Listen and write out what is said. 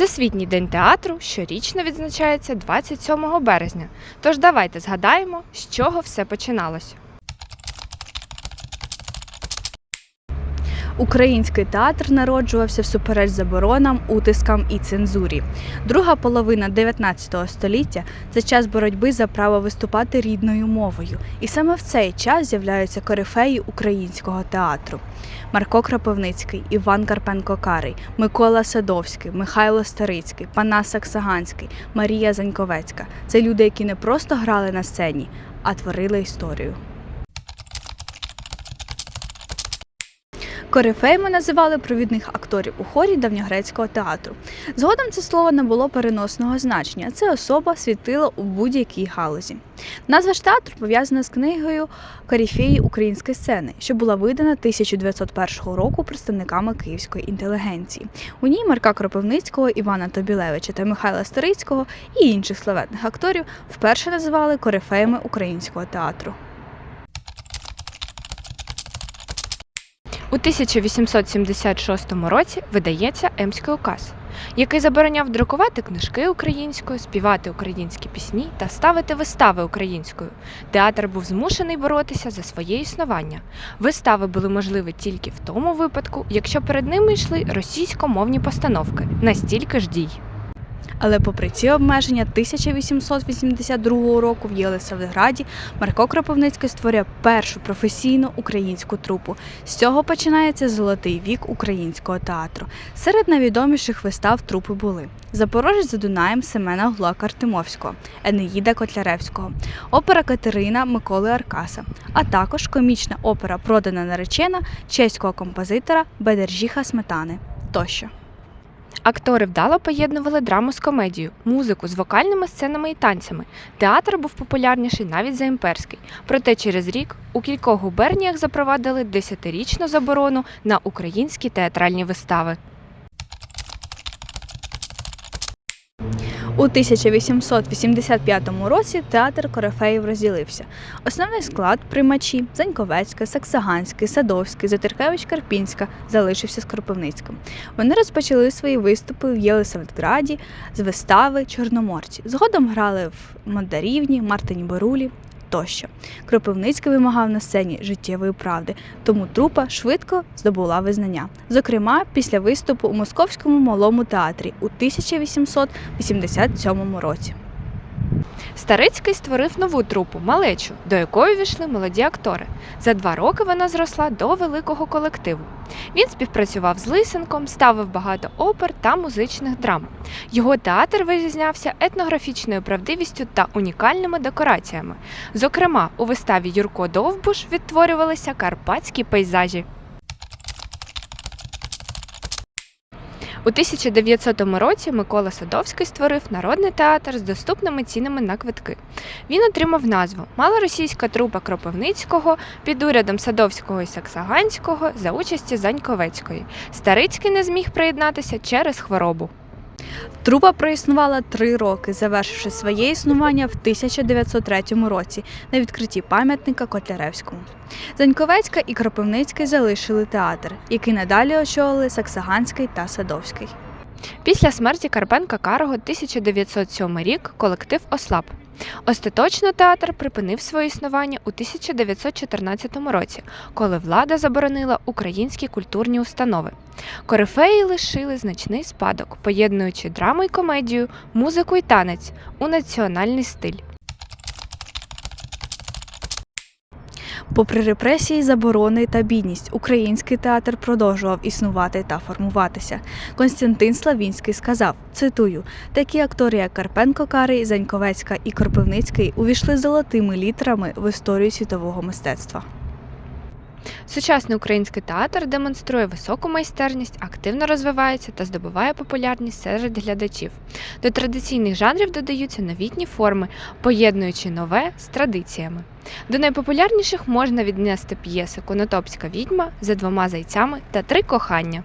Всесвітній день театру щорічно відзначається 27 березня. Тож давайте згадаємо, з чого все починалось. Український театр народжувався всупереч заборонам, утискам і цензурі. Друга половина 19 століття це час боротьби за право виступати рідною мовою. І саме в цей час з'являються корифеї українського театру. Марко Кропивницький, Іван Карпенко Карий, Микола Садовський, Михайло Старицький, Панас Саксаганський, Марія Заньковецька. Це люди, які не просто грали на сцені, а творили історію. Корифеями називали провідних акторів у хорі давньогрецького театру. Згодом це слово не було переносного значення. Це особа світила у будь-якій галузі. Назва ж театру пов'язана з книгою Корифеї української сцени, що була видана 1901 року представниками київської інтелігенції. У ній Марка Кропивницького, Івана Тобілевича та Михайла Старицького і інших славетних акторів вперше називали корифеями українського театру. У 1876 році видається Емський указ, який забороняв друкувати книжки українською, співати українські пісні та ставити вистави українською. Театр був змушений боротися за своє існування. Вистави були можливі тільки в тому випадку, якщо перед ними йшли російськомовні постановки. Настільки ж дій. Але попри ці обмеження, 1882 року в Єлисаветграді Марко Кропивницький створює першу професійну українську трупу. З цього починається золотий вік українського театру. Серед найвідоміших вистав трупи були Запорожець за Дунаєм Семена Глака Артемовського, Енеїда Котляревського, опера Катерина Миколи Аркаса, а також комічна опера Продана наречена чеського композитора Бедержіха Сметани тощо. Актори вдало поєднували драму з комедією, музику з вокальними сценами і танцями. Театр був популярніший навіть за імперський. Проте через рік у кількох губерніях запровадили десятирічну заборону на українські театральні вистави. У 1885 році театр Корифеїв розділився. Основний склад приймачі Заньковецька, Саксаганський, Садовський, Затиркевич Карпінська залишився з Кропивницьким. Вони розпочали свої виступи в Єлисаветграді з вистави Чорноморці. Згодом грали в Мандарівні, Мартині Борулі. Тощо Кропивницький вимагав на сцені життєвої правди, тому трупа швидко здобула визнання. Зокрема, після виступу у Московському малому театрі у 1887 році. Старицький створив нову трупу малечу, до якої війшли молоді актори. За два роки вона зросла до великого колективу. Він співпрацював з Лисенком, ставив багато опер та музичних драм. Його театр вирізнявся етнографічною правдивістю та унікальними декораціями. Зокрема, у виставі Юрко Довбуш відтворювалися карпатські пейзажі. У 1900 році Микола Садовський створив народний театр з доступними цінами на квитки. Він отримав назву Малоросійська трупа Кропивницького під урядом Садовського і Саксаганського за участі Заньковецької. Старицький не зміг приєднатися через хворобу. Трупа проіснувала три роки, завершивши своє існування в 1903 році на відкритті пам'ятника Котляревському. Заньковецька і Кропивницький залишили театр, який надалі очолили Саксаганський та Садовський. Після смерті Карпенка Карого 1907 рік колектив ослаб. Остаточно театр припинив своє існування у 1914 році, коли влада заборонила українські культурні установи. Корифеї лишили значний спадок, поєднуючи драму й комедію, музику й танець у національний стиль. Попри репресії, заборони та бідність, український театр продовжував існувати та формуватися. Константин Славінський сказав: цитую: такі актори, як Карпенко Карий, Заньковецька і Корпивницький, увійшли золотими літерами в історію світового мистецтва. Сучасний український театр демонструє високу майстерність, активно розвивається та здобуває популярність серед глядачів. До традиційних жанрів додаються новітні форми, поєднуючи нове з традиціями. До найпопулярніших можна віднести п'єси Конотопська відьма за двома зайцями та три кохання.